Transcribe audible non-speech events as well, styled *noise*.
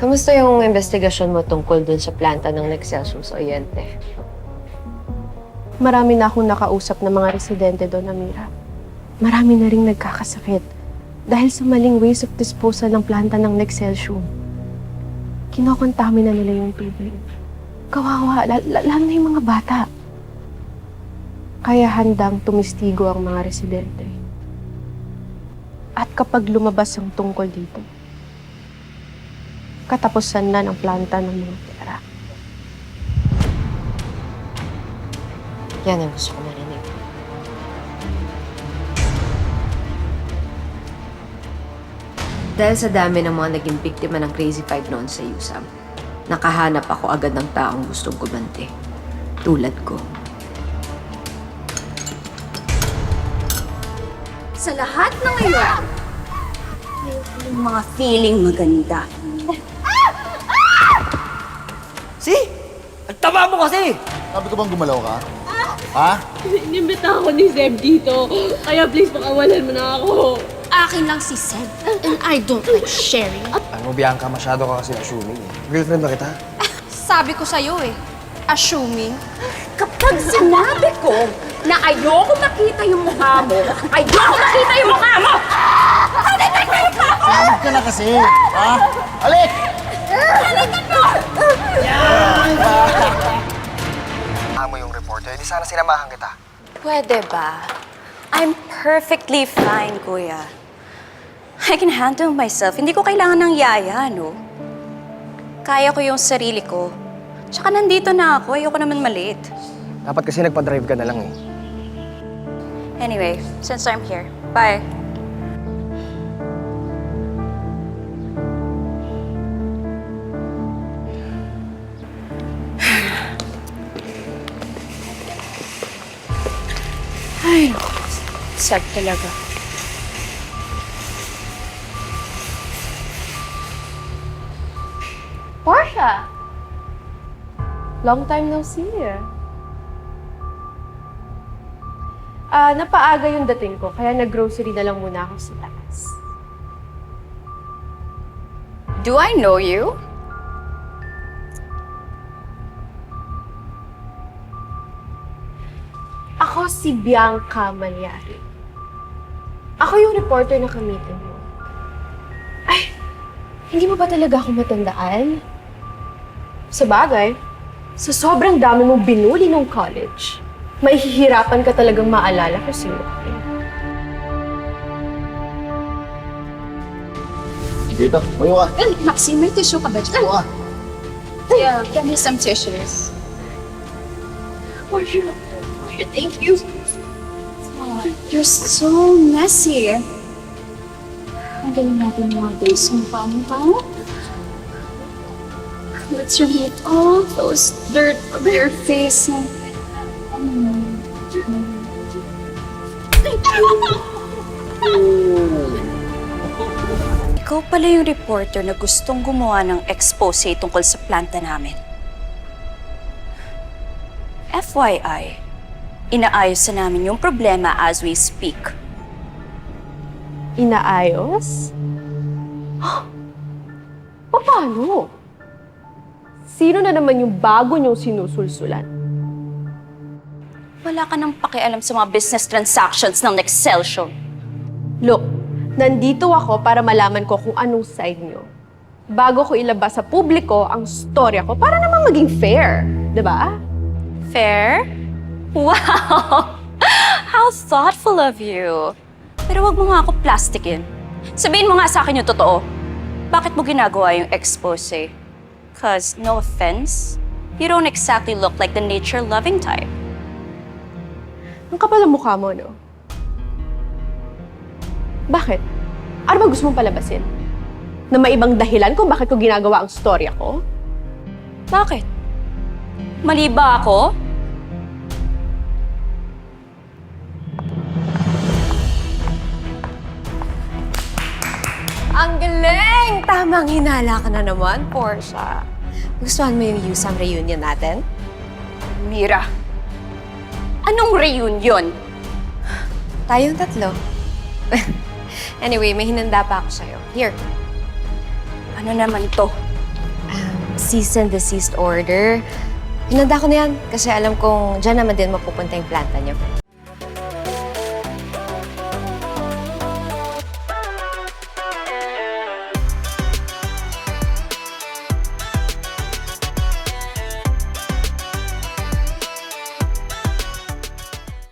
Kamusta yung investigasyon mo tungkol dun sa planta ng Nexcelsior sa Oriente? Marami na akong nakausap ng mga residente doon, Amira. Marami na ring nagkakasakit dahil sa maling ways of disposal ng planta ng Nexcelsior. Kinokontami na nila yung tubig. Kawawa, la- la- lalo na yung mga bata. Kaya handang tumistigo ang mga residente. At kapag lumabas ang tungkol dito, katapusan na ng planta ng mga pera. Yan ang gusto ko marinig. Dahil sa dami ng mga naging biktima ng Crazy Five noon sa USAM, nakahanap ako agad ng taong gustong kumante. Tulad ko. Sa lahat ng ngayon, yung mga feeling maganda. Si? Ang taba mo kasi! Sabi ko bang gumalaw ka? Ha? Inimbita ako ni Zeb dito. Kaya please, pakawalan mo na ako. Akin lang si Seb, and I don't like sharing. Ano, Bianca, masyado ka kasi assuming eh. Girlfriend ba kita? Sabi ko sa'yo eh, assuming. Kapag sinabi ko na ayoko makita yung mukha mo, ayoko makita yung mukha mo! Sabi ka na kasi! Ha? Alik! Amo yung reporter, di sana sinamahan kita. Pwede ba? I'm perfectly fine, kuya. I can handle myself. Hindi ko kailangan ng yaya, no? Kaya ko yung sarili ko. Tsaka nandito na ako. Ayoko naman maliit. Dapat kasi nagpa-drive ka na lang eh. Anyway, since I'm here, bye. Sad talaga. Portia! Long time no see. Ah, napaaga yung dating ko, kaya nag-grocery na lang muna ako sa labas. Do I know you? Si Bianca Malyari. Ako yung reporter na kamitin mo. Ay, hindi mo ba talaga ako matandaan? Sa bagay, sa sobrang dami mong binuli nung college, mahihirapan ka talagang maalala kung sino ka. Dito, mayo ka. Well, Maxine, may tissue ka ba dyan? Mayo ka. Yeah, give me some tissues. Portia, Portia, thank you. Oh, you're so messy. Ang galing natin mga days mo pa mo pa. Let's remove all those dirt from your face. Mm. Ikaw pala yung reporter na gustong gumawa ng expose tungkol sa planta namin. FYI, inaayos na namin yung problema as we speak. Inaayos? *gasps* Paano? Sino na naman yung bago niyong sinusulsulan? Wala ka nang pakialam sa mga business transactions ng Excelsior. Look, nandito ako para malaman ko kung anong side niyo. Bago ko ilabas sa publiko ang storya ko para naman maging fair, 'di ba? Fair? Wow! *laughs* How thoughtful of you. Pero wag mo nga ako plastikin. Sabihin mo nga sa akin yung totoo. Bakit mo ginagawa yung expose? Cause, no offense, you don't exactly look like the nature-loving type. Ang kapal ang mukha mo, no? Bakit? Ano ba gusto mong palabasin? Na may ibang dahilan kung bakit ko ginagawa ang storya ko? Bakit? Mali ba ako? Ang galing! Tamang hinala ka na naman, Portia. Gustuhan mo yung USAM reunion natin? Mira, anong reunion? Tayong tatlo. *laughs* anyway, may hinanda pa ako sa'yo. Here. Ano naman to? cease and desist order. Hinanda ko na yan kasi alam kong dyan naman din mapupunta yung planta niyo.